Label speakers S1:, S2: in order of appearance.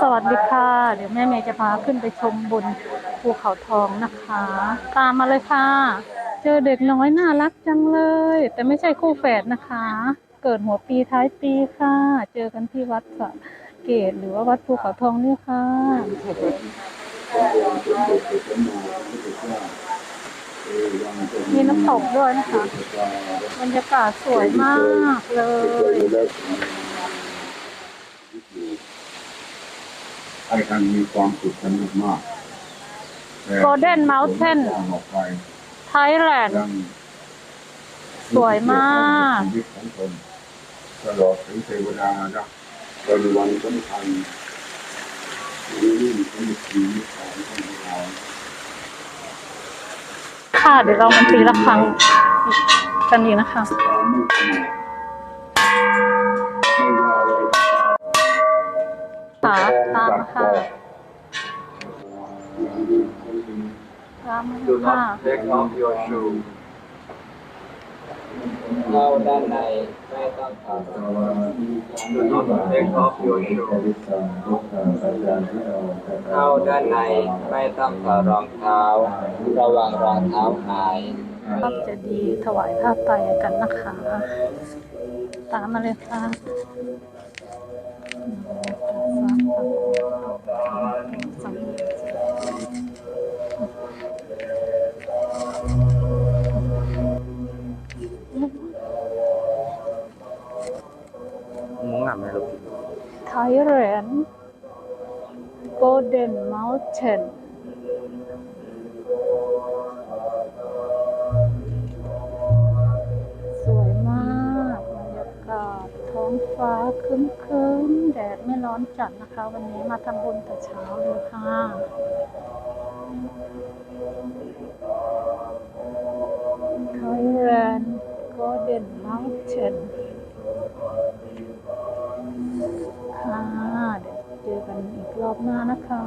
S1: สวัสดีค่ะ เดี๋ยวแม่เมย์จะพาขึ้นไปชมบนภูเขาทองนะคะ ตามมาเลยค่ะ เจอเด็กน้อยน่ารักจังเลย แต่ไม่ใช่คู่แฝดนะคะ เกิดหัวปีท้ายปีค่ะ เจอกันที่วัดสะเกตหรือว่าวัดภูเขาทองนี่ค่ะมีน้ำตกด้วยนะคะ บรรยากาศสวยมากเลย
S2: ให้ท่านมีความสุขสนุกมาก
S1: Golden Mountain
S2: ออกไป
S1: ไทยแลนด์
S2: ยัง
S1: สวยมาก
S2: ชีวิตของตนตลอดถึงเทวดานะเป็นวันสำคัญนี่เป็นชีวิตของคนเรา
S1: ค่ะ เดี๋ยวเรามันตีละครั้งกันนี้นะคะ
S2: ความมุ่งมั่นไม่ว่าอะไร
S1: ค่ะตามค่ะตามมา
S3: Do
S1: ค่ะ
S3: not take off your shoe เข้าด้านในไม่ต้องถอด Do not take off your shoe เข้าด้านในไม่ต้องถอดรองเท้า ระวังรองเท้าหาย
S1: รับจะดีถวายผ้าไตรกันนะคะ ตามมาเลยค่ะ
S3: มุ้งหลับไห
S1: ฟ้าครึ้มแดดไม่ร้อนจัดนะคะ วันนี้มาทำบุญแต่เช้าเลยค่ะไทยแลนกลเด้นเมลเทนค่ะ เดี๋ยวเจอกันอีกรอบหน้านะคะ